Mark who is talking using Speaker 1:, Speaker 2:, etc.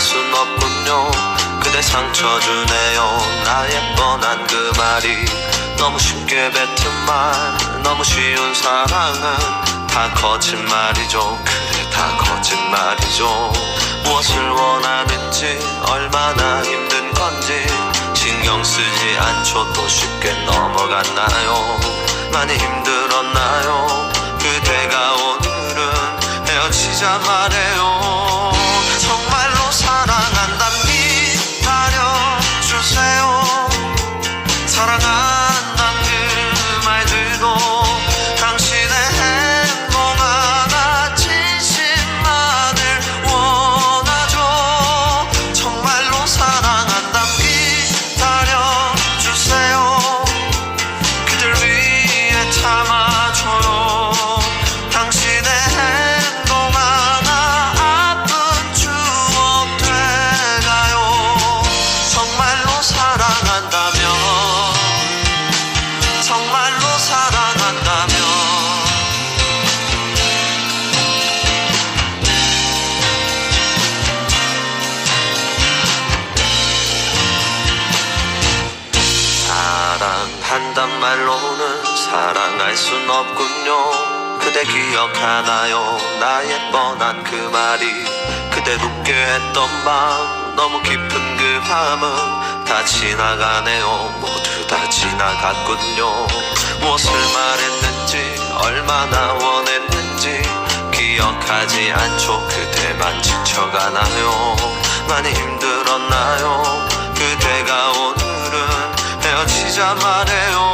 Speaker 1: 없군요. 그대 상처 주네요. 나의 뻔한 그 말이 너무 쉽게 뱉은 말 너무 쉬운 사랑은 다 거짓말이죠. 그래 다 거짓말이죠. 무엇을 원하는지 얼마나 힘든 건지 신경 쓰지 않죠 또 쉽게 넘어갔나요? 많이 힘들었나요? 그대가 오늘은 헤어지자 말해요 사랑한단 말로는 사랑할 순 없군요. 그대 기억하나요? 나의 뻔한 그 말이 그대 눕게 했던 밤 너무 깊은 그 밤은 다 지나가네요. 모두 다 지나갔군요. 무엇을 말했는지 얼마나 원했는지 기억하지 않죠. 그대만 지쳐가나요? 많이 힘들었나요? 그대가 오늘은 헤어지자 말해요